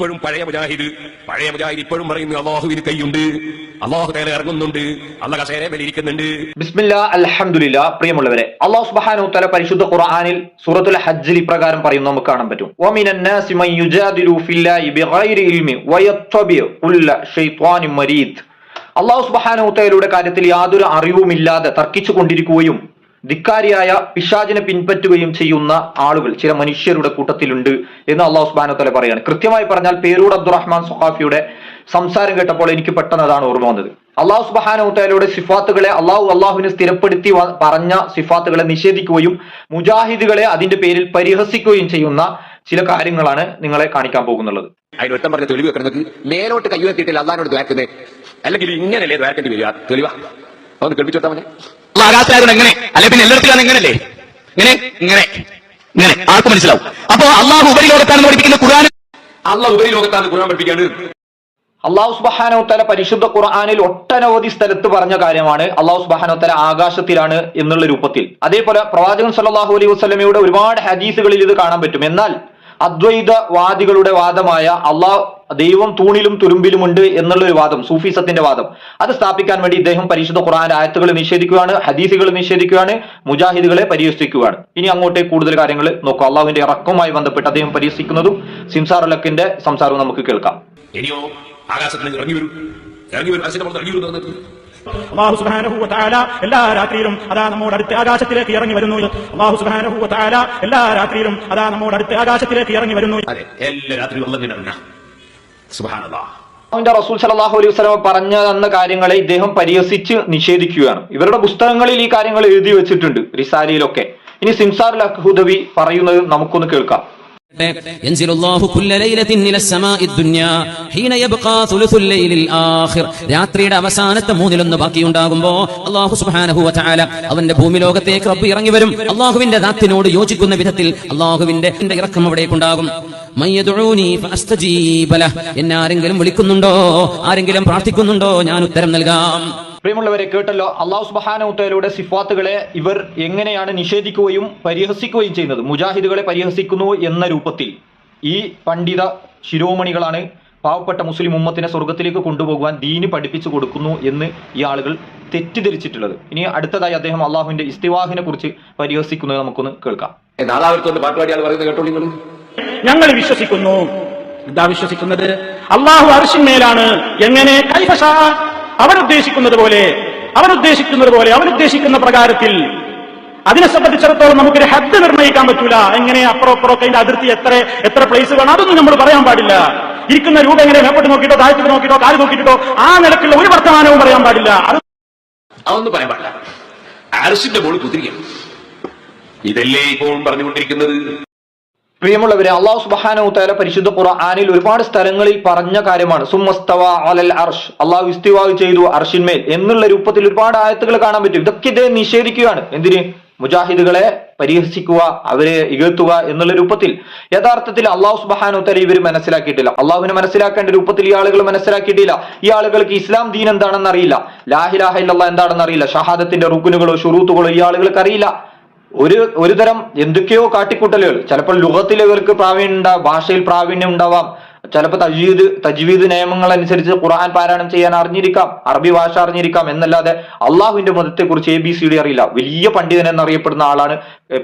ഇപ്പോഴും പഴയ മുജാഹിദ് പഴയ മുജാഹിദ് ഇപ്പോഴും പറയുന്നു അള്ളാഹുവിന് കൈയുണ്ട്. അള്ളാഹു തേല ഇറങ്ങുന്നുണ്ട്. അള്ളാഹ് കസേര മേലിരിക്കുന്നുണ്ട്. ബിസ്മില്ല അലഹമുല്ല പ്രിയമുള്ളവരെ അള്ളാഹു സുബാനു തല പരിശുദ്ധ ഖുർആാനിൽ സൂറത്തുൽ ഹജ്ജിൽ ഇപ്രകാരം പറയുന്നു നമുക്ക് കാണാൻ പറ്റും. അള്ളാഹു സുബ്ഹാനഹു തആലയുടെ കാര്യത്തിൽ യാതൊരു അറിവുമില്ലാതെ തർക്കിച്ചു കൊണ്ടിരിക്കുകയും ധിക്കാരിയായ പിശാചിനെ പിൻപറ്റുകയും ചെയ്യുന്ന ആളുകൾ ചില മനുഷ്യരുടെ കൂട്ടത്തിലുണ്ട് എന്ന് അള്ളാഹു സുബ്ഹാനഹു തആല പറയാണ്. കൃത്യമായി പറഞ്ഞാൽ പേരൂർ അബ്ദുറഹ്മാൻ സുഹാഫിയുടെ സംസാരം കേട്ടപ്പോൾ എനിക്ക് പെട്ടെന്ന് അതാണ് ഓർമ്മ വന്നത്. അള്ളാഹു സുബ്ഹാനഹു തആലയുടെ സിഫാത്തുകളെ അള്ളാഹു അള്ളാഹുവിനെ സ്ഥിരപ്പെടുത്തി പറഞ്ഞ സിഫാത്തുകളെ നിഷേധിക്കുകയും മുജാഹിദുകളെ അതിന്റെ പേരിൽ പരിഹസിക്കുകയും ചെയ്യുന്ന ചില കാര്യങ്ങളാണ് നിങ്ങളെ കാണിക്കാൻ പോകുന്നുള്ളത്. അതിന് ഒരുത്തം പറഞ്ഞ തെളിവ് വെക്കുന്നത് മേലോട്ട് കയ്യുയർത്തിയിട്ടില്ല അള്ളഹാനോട് അല്ലെങ്കിൽ ഇങ്ങനെയല്ലേ ദ്വാരക്കേണ്ടി വരിക? തെളിവാ. ഒന്ന് കേൾപ്പിച്ചു മതി എങ്ങനെ? അല്ലെ പിന്നെ എല്ലായിടത്തും എങ്ങനെയല്ലേ? ഇങ്ങനെ ഇങ്ങനെ ഇങ്ങനെ. ആർക്ക് മനസ്സിലാവും. അപ്പോ അള്ളാഹു ഉപരി ലോകത്താണ് പഠിപ്പിക്കുന്ന ഖുർആൻ. അള്ളാഹു ഉപരി ലോകത്താണ് ഖുർആൻ പഠിപ്പിക്കാണ്. അള്ളാഹു സുബ്ഹാനഹു തആല പരിശുദ്ധ ഖുർആാനിൽ ഒട്ടനവധി സ്ഥലത്ത് പറഞ്ഞ കാര്യമാണ്. അള്ളാഹു സുബ്ഹാനഹു തആല ആകാശത്തിലാണ് എന്നുള്ള രൂപത്തിൽ. അതേപോലെ പ്രവാചകൻ സല്ലാഹു അലൈഹി വസ്ലമയുടെ ഒരുപാട് ഹദീസുകളിൽ ഇത് കാണാൻ പറ്റും. എന്നാൽ അദ്വൈതവാദികളുടെ വാദമായ അള്ളാഹ് ദൈവം തൂണിലും തുരുമ്പിലുമുണ്ട് എന്നുള്ള ഒരു വാദം സൂഫിസത്തിന്റെ വാദം. അത് സ്ഥാപിക്കാൻ വേണ്ടി ഇദ്ദേഹം പരിശുദ്ധ ഖുറാൻ ആയത്തുകൾ നിഷേധിക്കുകയാണ് ഹദീസുകൾ നിഷേധിക്കുകയാണ് മുജാഹിദുകളെ പരിഹസിക്കുകയാണ്. ഇനി അങ്ങോട്ടേ കൂടുതൽ കാര്യങ്ങൾ നോക്കാം. അള്ളാഹുവിന്റെ ഇറക്കവുമായി ബന്ധപ്പെട്ട് അദ്ദേഹം പരിഹസിക്കുന്നതും സിംസാർ അലക്കിന്റെ സംസാരവും നമുക്ക് കേൾക്കാം. ഇനിയോ ആകാശത്തിൽ നിന്ന് ഇറങ്ങി വരും. ഇറങ്ങി വരും അള്ളാഹു സുബ്ഹാനഹു താല എല്ലാ രാത്രിയിലും അതാ നമ്മോട് അടുത്ത ആകാശത്തിലേക്ക് ഇറങ്ങി വരുന്നു. അള്ളാഹു സുബ്ഹാനഹു താല എല്ലാ രാത്രിയിലും അതാ നമ്മോട് അടുത്ത ആകാശത്തിലേക്ക് ഇറങ്ങി വരുന്നു. അതെ എല്ലാ രാത്രിയും അവന്റെ സുബാനല്ലാ റസൂൽ സലാഹു അലൈഹി വസല്ലം പറഞ്ഞു തന്ന കാര്യങ്ങളെ ഇദ്ദേഹം പരിഹസിച്ച് നിഷേധിക്കുകയാണ്. ഇവരുടെ പുസ്തകങ്ങളിൽ ഈ കാര്യങ്ങൾ എഴുതി വെച്ചിട്ടുണ്ട് റിസാലിയിലൊക്കെ. ഇനി സിംസാർ ലഹുദവി പറയുന്നത് നമുക്കൊന്ന് കേൾക്കാം. രാത്രിയുടെ അവസാനത്തെ മൂന്നിലൊന്ന് ബാക്കിയുണ്ടാകുമ്പോ അള്ളാഹു സുബാനഹുവ ചാല അവന്റെ ഭൂമി ലോകത്തേക്ക് റബ്ബ് ഇറങ്ങി വരും. അള്ളാഹുവിന്റെ ദാത്തിനോട് യോജിക്കുന്ന വിധത്തിൽ അള്ളാഹുവിന്റെ ഇറക്കം അവിടേക്കുണ്ടാകും. എന്നെ ആരെങ്കിലും വിളിക്കുന്നുണ്ടോ? ആരെങ്കിലും പ്രാർത്ഥിക്കുന്നുണ്ടോ? ഞാൻ ഉത്തരം നൽകാം. പ്രിയമുള്ളവരെ കേട്ടല്ലോ അള്ളാഹു സുബ്ഹാനഹു തആലയുടെ സിഫാത്തുകളെ ഇവർ എങ്ങനെയാണ് നിഷേധിക്കുകയും പരിഹസിക്കുകയും ചെയ്യുന്നത്? മുജാഹിദുകളെ പരിഹസിക്കുന്നു എന്ന രൂപത്തിൽ ഈ പണ്ഡിത ശിരോമണികളാണ് പാവപ്പെട്ട മുസ്ലിം ഉമ്മത്തിനെ സ്വർഗത്തിലേക്ക് കൊണ്ടുപോകുവാൻ ദീന് പഠിപ്പിച്ചു കൊടുക്കുന്നു എന്ന് ഈ ആളുകൾ തെറ്റിദ്ധരിച്ചിട്ടുള്ളത്. ഇനി അടുത്തതായി അദ്ദേഹം അള്ളാഹുവിന്റെ ഇസ്തിവാഹിനെ കുറിച്ച് പരിഹസിക്കുന്നത് നമുക്കൊന്ന് കേൾക്കാം. പാട്ടുപാടിയാൾ പറയുന്നത് കേട്ടോ നിങ്ങൾ ഞങ്ങൾ വിശ്വസിക്കുന്നു. എന്താ വിശ്വസിക്കുന്നത്? അള്ളാഹു അർഷിന്മേലാണ് എങ്ങനെ കൈഫശ അവനുദ്ദേശിക്കുന്നത് പോലെ അവനുദ്ദേശിക്കുന്നത് പോലെ അവനുദ്ദേശിക്കുന്ന പ്രകാരത്തിൽ അതിനെ സംബന്ധിച്ചിടത്തോളം നമുക്കൊരു ഹദ് നിർണയിക്കാൻ പറ്റൂല. എങ്ങനെ അപ്പുറം അപ്പുറമൊക്കെ അതിന്റെ അതിർത്തി എത്ര എത്ര പ്ലേസ് വേണം? അതൊന്നും നമ്മൾ പറയാൻ പാടില്ല. ഇരിക്കുന്ന രൂപ എങ്ങനെ മേപ്പോട്ട് നോക്കിയിട്ടോ താഴത്തേക്ക് നോക്കിയിട്ടോ കാൽ നോക്കിയിട്ടോ ആ നിലക്കുള്ള ഒരു വർത്തമാനവും പറയാൻ പാടില്ല. അത് അതൊന്നും പറയാൻ പാടില്ല. ആരസിന്റെ മോൾ കുത്തിരിക്കണം ഇതല്ലേ ഇപ്പോൾ പറഞ്ഞുകൊണ്ടിരിക്കുന്നത്? പ്രിയമുള്ളവരെ അള്ളാഹു സുബ്ഹാനഹു തആല പരിശുദ്ധ ഖുർആനിൽ ഒരുപാട് സ്ഥലങ്ങളിൽ പറഞ്ഞ കാര്യമാണ്. സുമസ്തവ അലൽ അർഷ്. അള്ളാഹു ഇസ്തിവാവ് ചെയ്തു അർഷിന്മേൽ. എന്നുള്ള രൂപത്തിൽ ഒരുപാട് ആയത്തുകൾ കാണാൻ പറ്റും. ഇതൊക്കെ ഇദ്ദേഹം നിഷേധിക്കുകയാണ്. എന്തിന്? മുജാഹിദുകളെ പരിഹസിക്കുക അവരെ ഇകഴ്ത്തുക എന്നുള്ള രൂപത്തിൽ. യഥാർത്ഥത്തിൽ അള്ളാഹു സുബ്ഹാനഹു തആല ഇവർ മനസ്സിലാക്കിയിട്ടില്ല. അള്ളാഹുവിനെ മനസ്സിലാക്കേണ്ട രൂപത്തിൽ ഈ ആളുകൾ മനസ്സിലാക്കിയിട്ടില്ല. ഈ ആളുകൾക്ക് ഇസ്ലാം ദീൻ എന്താണെന്ന് അറിയില്ല ലാഹിലാഹ എന്താണെന്ന് അറിയില്ല ഷഹാദത്തിന്റെ റുക്കുനുകളോ ഷുറൂത്തുകളോ ഈ ആളുകൾക്ക് അറിയില്ല. ഒരു ഒരുതരം എന്തൊക്കെയോ കാട്ടിക്കൂട്ടലുകൾ. ചിലപ്പോൾ ലുഹത്തിൽ ഇവർക്ക് പ്രാവീണ്യം ഉണ്ടാവും ഭാഷയിൽ പ്രാവീണ്യം ഉണ്ടാവാം. ചിലപ്പോൾ തജ്വീദ് തജ്വീദ് നിയമങ്ങൾ അനുസരിച്ച് ഖുർആൻ പാരായണം ചെയ്യാൻ അറിഞ്ഞിരിക്കാം അറബി ഭാഷ അറിഞ്ഞിരിക്കാം എന്നല്ലാതെ അള്ളാഹുവിന്റെ മതത്തെ കുറിച്ച് എ ബി സി ഡി അറിയില്ല. വലിയ പണ്ഡിതൻ എന്നറിയപ്പെടുന്ന ആളാണ്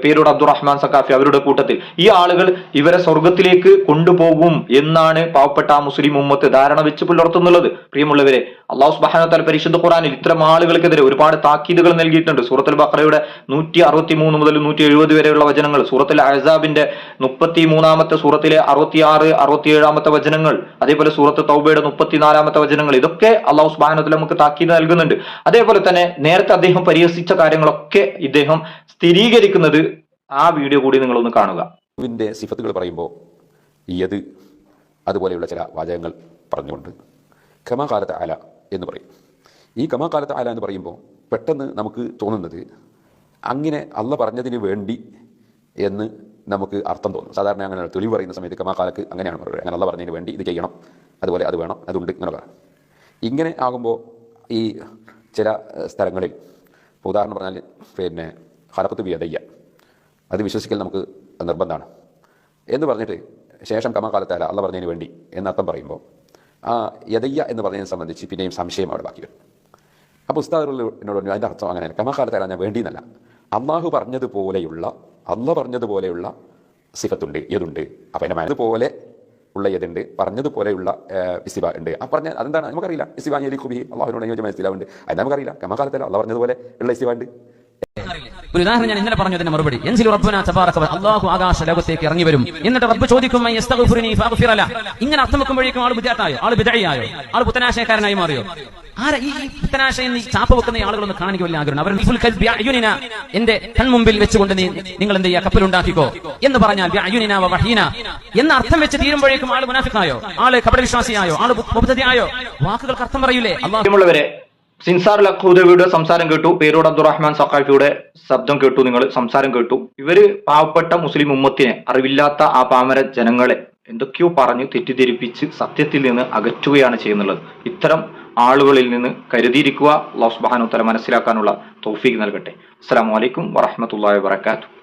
പേരോട് അബ്ദുറഹ്മാൻ സക്കാഫി അവരുടെ കൂട്ടത്തിൽ. ഈ ആളുകൾ ഇവരെ സ്വർഗത്തിലേക്ക് കൊണ്ടുപോകും എന്നാണ് പാവപ്പെട്ട ആ മുസ്ലിം ഉമ്മത്ത് ധാരണ വെച്ച് പുലർത്തുന്നുള്ളത്. പ്രിയമുള്ളവരെ അള്ളാഹു സുബാന പരിശുദ്ധ ഖുറാനിൽ ഇത്തരം ആളുകൾക്കെതിരെ ഒരുപാട് താക്കീതുകൾ നൽകിയിട്ടുണ്ട്. സൂറത്തുൽ ബക്രയുടെ നൂറ്റി അറുപത്തി മൂന്ന് മുതൽ നൂറ്റി എഴുപത് വരെയുള്ള വചനങ്ങൾ സൂറത്തുൽ അഹസാബിന്റെ മുപ്പത്തി മൂന്നാമത്തെ സൂറത്തിലെ അറുപത്തി ആറ് അറുപത്തി ഏഴാമത്തെ വചനങ്ങൾ അതേപോലെ സൂറത്ത് തൗബയുടെ മുപ്പത്തിനാലാമത്തെ വചനങ്ങൾ ഇതൊക്കെ അള്ളാഹു സുബാനത്തിൽ നമുക്ക് താക്കീത് നൽകുന്നുണ്ട്. അതേപോലെ തന്നെ നേരത്തെ അദ്ദേഹം പരിഹസിച്ച കാര്യങ്ങളൊക്കെ ഇദ്ദേഹം സ്ഥിരീകരിക്കുന്നത് ആ വീഡിയോ കൂടി നിങ്ങളൊന്ന് കാണുക. സിഫത്തുകൾ പറയുമ്പോൾ ഈയത് അതുപോലെയുള്ള ചില വാചകങ്ങൾ പറഞ്ഞുകൊണ്ട് ഖമാകാലത്ത് അല എന്ന് പറയും. ഈ ഖമാകാലത്ത് അല എന്ന് പറയുമ്പോൾ പെട്ടെന്ന് നമുക്ക് തോന്നുന്നത് അങ്ങനെ അല്ല പറഞ്ഞതിന് വേണ്ടി എന്ന് നമുക്ക് അർത്ഥം തോന്നും. സാധാരണ അങ്ങനെ തെളിവ് പറയുന്ന സമയത്ത് ഖമാകാലക്ക് അങ്ങനെയാണ് പറയുന്നത് അങ്ങനെ അല്ല പറഞ്ഞതിന് വേണ്ടി ഇത് ചെയ്യണം. അതുപോലെ അത് വേണം. അതുണ്ട് ഇങ്ങനെ പറയാം ഇങ്ങനെ ആകുമ്പോൾ ഈ ചില സ്ഥലങ്ങളിൽ ഇപ്പോൾ ഉദാഹരണം പറഞ്ഞാൽ പിന്നെ ഹലപ്പത്ത് ബിയദയ്യ അത് വിശ്വസിക്കൽ നമുക്ക് നിർബന്ധമാണ്. എന്ന് പറഞ്ഞിട്ട് ശേഷം കമാകാലത്താല അള്ള പറഞ്ഞതിന് വേണ്ടി എന്നർത്ഥം പറയുമ്പോൾ ആ യദയ്യ എന്ന് പറഞ്ഞതിനെ സംബന്ധിച്ച് പിന്നെയും സംശയം അവിടെ ബാക്കി വരും അപ്പോൾ ഉസ്താദുകൾ എന്നോട് പറഞ്ഞു അതിന്റെ അർത്ഥം അങ്ങനെയല്ല. കമാകാലത്താല ഞാൻ വേണ്ടിയെന്നല്ല. അള്ളാഹു പറഞ്ഞതുപോലെയുള്ള അള്ള പറഞ്ഞതുപോലെയുള്ള സിഫത്തുണ്ട് ഏതുണ്ട് മനതുപോലെ ഉള്ള ഏതുണ്ട് പറഞ്ഞതുപോലെയുള്ള ഇസിബ ഉണ്ട്. ആ പറഞ്ഞ അതെന്താണ്? നമുക്കറിയില്ല. ഇസിബാ അലി ഖുബി അള്ളാഹുനോട് അനുയോജ്യമായ ഇസ്തിലാവുണ്ട് അത് നമുക്കറിയില്ല. കമ്മകാലത്തല്ല അള്ള പറഞ്ഞതുപോലെ ഉള്ള ഇസിബ ഉണ്ട്. ഒരു ഉദാഹരണം ഞാൻ ഇന്നലെ പറഞ്ഞതിന്റെ മറുപടി. എൻസിൽ വ- അല്ലാഹു ആകാശ ലോകത്തേക്ക് ഇറങ്ങി വരും. എന്നിട്ട് റബ്ബ് ചോദിക്കും "മൻ യസ്തഗ്ഫിറുനി ഫഅഗ്ഫിറ ലഹ്." ഇങ്ങനെ അർത്ഥം വെക്കുമ്പോഴേക്കും ആൾ ബുദ്ധിയായോ ആൾ ബിദഅയായോ ആൾ പുത്തനാശയക്കാരനായി മാറിയോ? ആരാ ഈ പുത്തനാശയം നീ ചാപ്പ വെക്കുന്ന ആളുകളൊന്ന് കാണാൻ വലിയ ആഗ്രഹം? അവർ ബിഅയുനിന എന്റെ കൺമുമ്പിൽ വെച്ചുകൊണ്ട് നീ നിങ്ങൾ എന്ത് ചെയ്യുക? കപ്പലുണ്ടാക്കിക്കോ എന്ന് പറഞ്ഞാൽ വഹീന. എന്ന അർത്ഥം വെച്ച് തീരുമ്പോഴേക്കും ആൾ മുനാഫിക്കായോ? ആൾ കപടവിശ്വാസിയായോ? ആൾ വാക്കുകൾക്ക് അർത്ഥം പറയൂലേ? അള്ളാഹു പ്രിയമുള്ളവരെ സിൻസാർ ലഖൂദവിയുടെ സംസാരം കേട്ടു. പേരോട് അബ്ദുറഹ്മാൻ സഖാഫിയുടെ ശബ്ദം കേട്ടു. നിങ്ങൾ സംസാരം കേട്ടു. ഇവർ പാവപ്പെട്ട മുസ്ലിം ഉമ്മത്തിനെ അറിവില്ലാത്ത ആ പാമര ജനങ്ങളെ എന്തൊക്കെയോ പറഞ്ഞ് തെറ്റിദ്ധരിപ്പിച്ച് സത്യത്തിൽ നിന്ന് അകറ്റുകയാണ് ചെയ്യുന്നുള്ളത്. ഇത്തരം ആളുകളിൽ നിന്ന് കരുതിയിരിക്കുക അള്ളാഹു വ മനസ്സിലാക്കാനുള്ള തൗഫീഖ് നൽകട്ടെ. അസ്സാം അലൈക്കും വറഹ്മത്തുള്ളാഹി വബറകാതുഹു